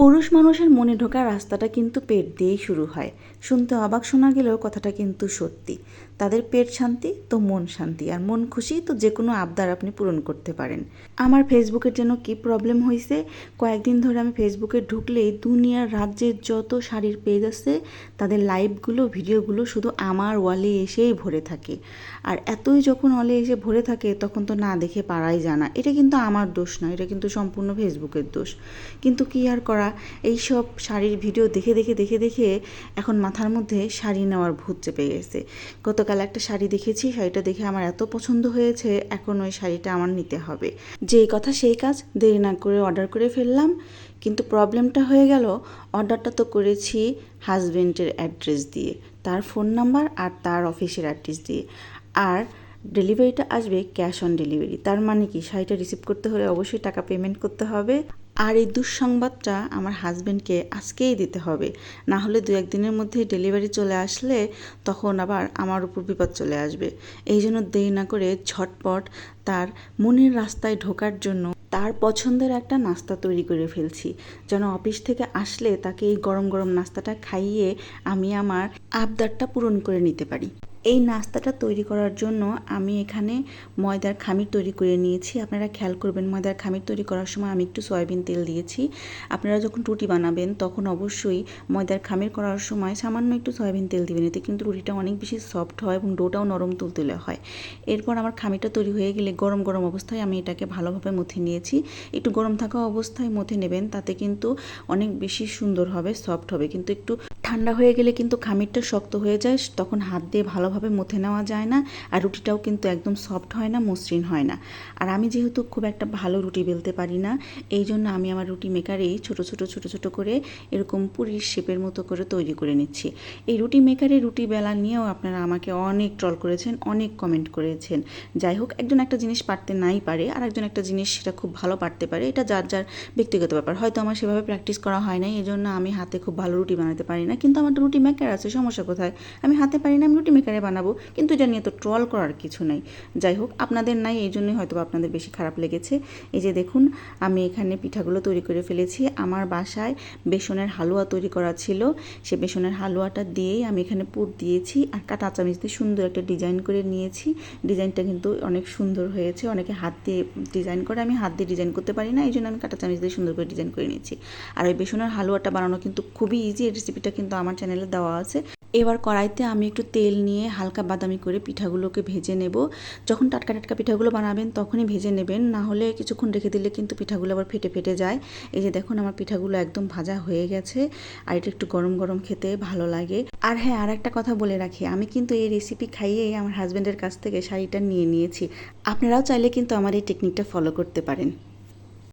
পুরুষ মানুষের মনে ঢোকার রাস্তাটা কিন্তু পেট দিয়েই শুরু হয়। শুনতে অবাক শোনা গেলেও কথাটা কিন্তু সত্যি। তাদের পেট শান্তি, তো মন শান্তি, আর মন খুশি তো যে কোনো আবদার আপনি পূরণ করতে পারেন। আমার ফেসবুকের যেন কি প্রবলেম হয়েছে কয়েকদিন ধরে আমি ফেসবুকে ঢুকলেই দুনিয়ার রাজ্যের যত শাড়ির পেজ আছে, তাদের লাইভগুলো ভিডিওগুলো শুধু আমার ওয়ালে এসেই ভরে থাকে। আর এতই যখন ওয়ালে এসে ভরে থাকে, তখন তো না দেখে পারাই জানা এটা কিন্তু আমার দোষ না, এটা কিন্তু সম্পূর্ণ ফেসবুকের দোষ। কিন্তু কি আর করা? এই সব শাড়ির ভিডিও দেখে দেখে দেখে দেখে এখন মাথার মধ্যে শাড়ি নেওয়ার ভূত চেপে গেছে। গতকাল একটা শাড়ি দেখেছি, শাড়িটা দেখে আমার এত পছন্দ হয়েছে, এখন ওই শাড়িটা আমার নিতে হবে। যেই কথা সেই কাজ, দেরি না করে অর্ডার করে ফেললাম। কিন্তু প্রবলেমটা হয়ে গেল অর্ডারটা তো করেছি হাজবেন্ডের অ্যাড্রেস দিয়ে, তার ফোন নাম্বার আর তার অফিসের অ্যাড্রেস দিয়ে। আর ডেলিভারিটা আসবে ক্যাশ অন ডেলিভারি তার মানে কি? শাড়িটা রিসিভ করতে হলে অবশ্যই টাকা পেমেন্ট করতে হবে। আর এই দুঃসংবাদটা আমার হাজব্যান্ডকে আজকেই দিতে হবে। না হলে দু একদিনের মধ্যে ডেলিভারি চলে আসলে তখন আবার আমার উপর বিপদ চলে আসবে। এই জন্য দেরি না করে ঝটপট তার মনের রাস্তায় ঢোকার জন্য তার পছন্দের একটা নাস্তা তৈরি করে ফেলছি। যেন অফিস থেকে আসলে তাকে এই গরম গরম নাস্তাটা খাইয়ে আমি আমার আবদারটা পূরণ করে নিতে পারি। এই নাস্তাটা তৈরি করার জন্য আমি এখানে ময়দার খামির তৈরি করে নিয়েছি। আপনারা খেয়াল করবেন, ময়দার খামির তৈরি করার সময় আমি একটু সয়াবিন তেল দিয়েছি। আপনারা যখন রুটি বানাবেন, তখন অবশ্যই ময়দার খামির করার সময় সামান্য একটু সয়াবিন তেল দিবেন। এতে কিন্তু রুটিটা অনেক বেশি সফট হয় এবং ডোটাও নরম তুলতুলে হয়। এরপর আমার খামিরটা তৈরি হয়ে গেলে গরম গরম অবস্থায় আমি এটাকে ভালোভাবে মুথে নিয়েছি। একটু গরম থাকা অবস্থায় মুথে নেবেন, তাতে কিন্তু অনেক বেশি সুন্দর হবে, সফট হবে। কিন্তু একটু ঠান্ডা হয়ে গেলে কিন্তু খামিরটা শক্ত হয়ে যায়, তখন হাত দিয়ে ভালোভাবে মুথে নেওয়া যায় না, আর রুটিটাও কিন্তু একদম সফট হয় না, মসৃণ হয় না। আর আমি যেহেতু খুব একটা ভালো রুটি বেলতে পারি না, এই জন্য আমি আমার রুটি মেকারেই ছোটো ছোটো ছোটো ছোটো করে এরকম পুরীর শেপের মতো করে তৈরি করে নিচ্ছি। এই রুটি মেকারে রুটি বেলা নিয়েও আপনারা আমাকে অনেক ট্রল করেছেন, অনেক কমেন্ট করেছেন। যাই হোক, একজন একটা জিনিস পারতে নাই পারে, আর একজন একটা জিনিস সেটা খুব ভালো পারতে পারে, এটা যার যার ব্যক্তিগত ব্যাপার। হয়তো আমার সেভাবে প্র্যাকটিস করা হয় নাই, এই জন্য আমি হাতে খুব ভালো রুটি বানাতে পারি না, কিন্তু আমার রুটি মেকার আছে, সমস্যা কোথায়? আমি হাতে পারি না, আমি রুটি মেকারে বানাবো, কিন্তু এটা নিয়ে তো ট্রল করার কিছু নাই। যাই হোক, আপনাদের নাই, এই জন্যই হয়তো আপনাদের বেশি খারাপ লেগেছে। এই যে দেখুন, আমি এখানে পিঠাগুলো তৈরি করে ফেলেছি। আমার বাসায় বেসনের হালুয়া তৈরি করা ছিল। সে বেসনের হালুয়াটা দিয়েই আমি এখানে পুর দিয়েছি আর কাঁচা চামিচ দিয়ে সুন্দর একটা ডিজাইন করে নিয়েছি। ডিজাইনটা কিন্তু অনেক সুন্দর হয়েছে। অনেকে হাত দিয়ে ডিজাইন করে, আমি হাত দিয়ে ডিজাইন করতে পারি না, এই জন্য আমি কাঁটা চামিচ দিয়ে সুন্দর করে ডিজাইন করে নিয়েছি। আর ওই বেসনের হালুয়াটা বানানো কিন্তু খুবই ইজি এই রেসিপিটা কিন্তু আমার চ্যানেলে দেওয়া আছে। এবার কড়াইতে আমি একটু তেল নিয়ে হালকা বাদামি করে পিঠাগুলোকে ভেজে নেব। যখন টাটকা টাটকা পিঠাগুলো বানাবেন তখনই ভেজে নেবেন। না হলে কিছুক্ষণ রেখে দিলে কিন্তু পিঠাগুলো আবার ফেটে ফেটে যায়। এই যে দেখুন আমার পিঠাগুলো একদম ভাজা হয়ে গেছে আর এটা একটু গরম গরম খেতে ভালো লাগে। আর হ্যাঁ আর একটা কথা বলে রাখি, আমি কিন্তু এই রেসিপি খাইয়েই আমার হাজব্যান্ডের কাছ থেকে শাড়িটা নিয়ে নিয়েছি। আপনারাও চাইলে কিন্তু আমার এই টেকনিকটা ফলো করতে পারেন।